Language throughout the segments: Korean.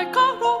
like a road.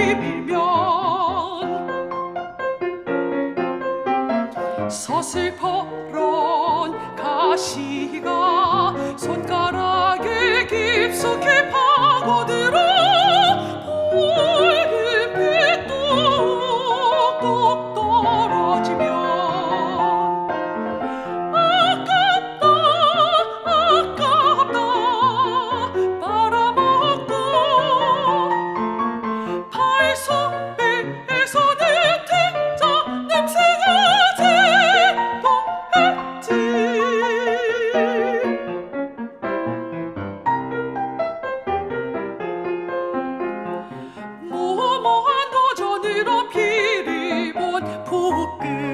바람이 불면 서슬퍼런 가시가 피리본 북극